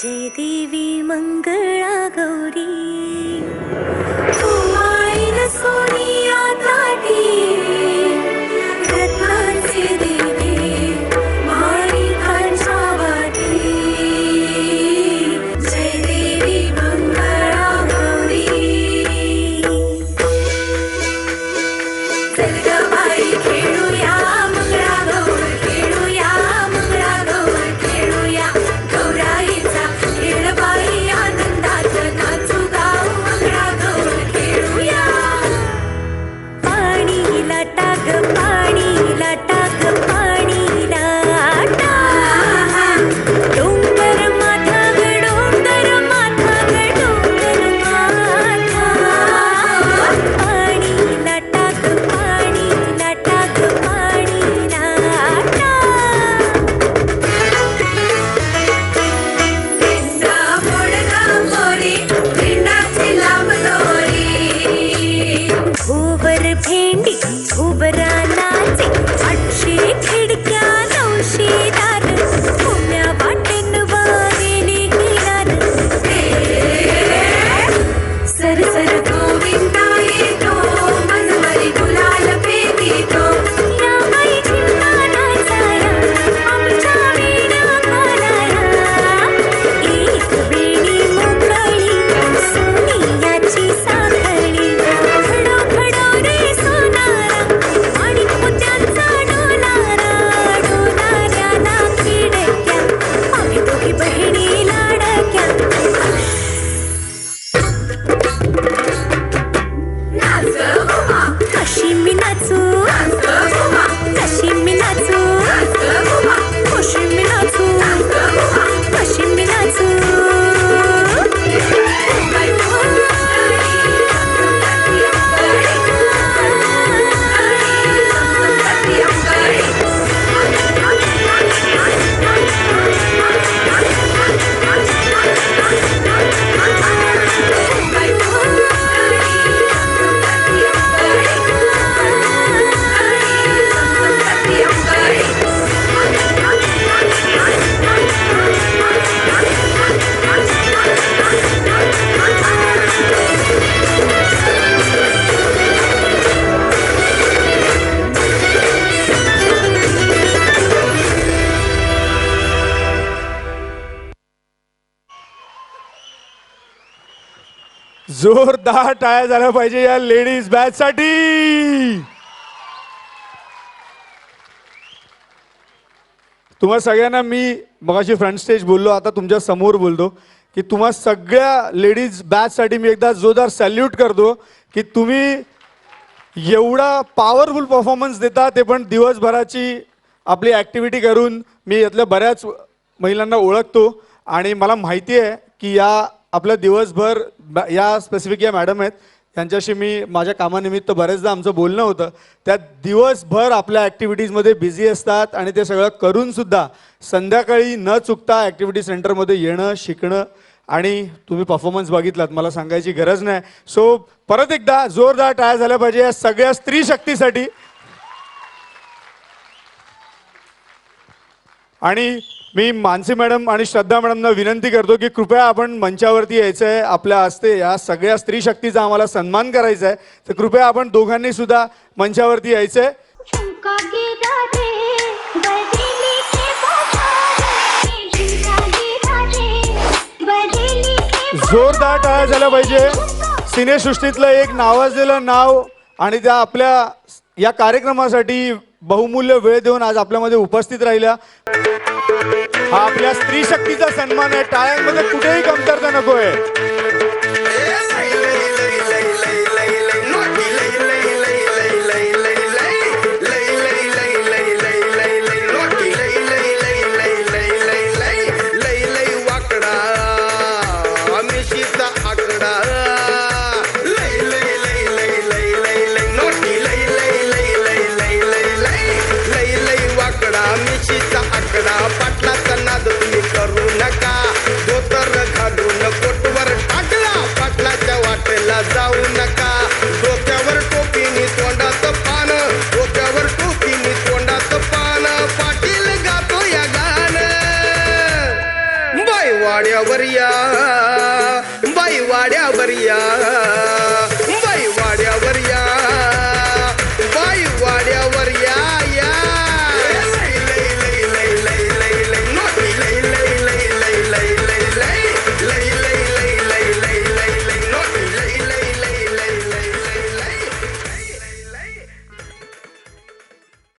जय देवी मंगळा गौरी कुमारीन सोनिया ताटी रत्नांचे दिवे माणिकांच्या वाटी जय देवी मंगळा गौरी जोरदार टाळ्या झाल्या पाहिजे या लेडीज बॅच साठी. तुम्हा सगळ्यांना मी मगाशी फ्रंट स्टेज बोललो आता तुमच्यासमोर बोलतो की तुम्हा सगळ्या लेडीज बॅच साठी मी एकदा जोरदार सॅल्यूट करतो की तुम्ही एवढा पॉवरफुल परफॉर्मन्स देता ते पण दिवसभराची आपली ॲक्टिव्हिटी करून मी यातल्या बऱ्याच महिलांना ओळखतो. आणि मला माहिती आहे की या आपलं दिवसभर या स्पेसिफिक या मॅडम आहेत. त्यांच्याशी मी माझ्या कामानिमित्त बरेचदा आमचं बोलणं होतं. त्या दिवसभर आपल्या ॲक्टिव्हिटीजमध्ये बिझी असतात आणि ते सगळं करूनसुद्धा संध्याकाळी न चुकता ॲक्टिव्हिटी सेंटरमध्ये येणं शिकणं आणि तुम्ही परफॉर्मन्स बघितलात मला सांगायची गरज नाही. सो परत एकदा जोरदार टाळ्या झाल्या पाहिजे या सगळ्या स्त्री शक्तीसाठी. आणि मी मानसी मॅडम आणि श्रद्धा मॅडमना विनंती करतो की कृपया आपण मंचावरती यायचं आहे आपल्या हस्ते या सगळ्या स्त्री शक्तीचा आम्हाला सन्मान करायचा आहे तर कृपया आपण दोघांनी सुद्धा मंचावरती यायचं आहे जोरदार टाळ्या झाल्या पाहिजे. सिनेसृष्टीतलं एक नावाजलेलं नाव आणि त्या आपल्या या कार्यक्रमासाठी बहुमूल्य वेळ देऊन आज आपल्यामध्ये उपस्थित राहिल्या. हा आपल्या स्त्री शक्तीचा सन्मान आहे. टाळ्यांमध्ये कुठेही कमतरता नको आहे वाड्यावर या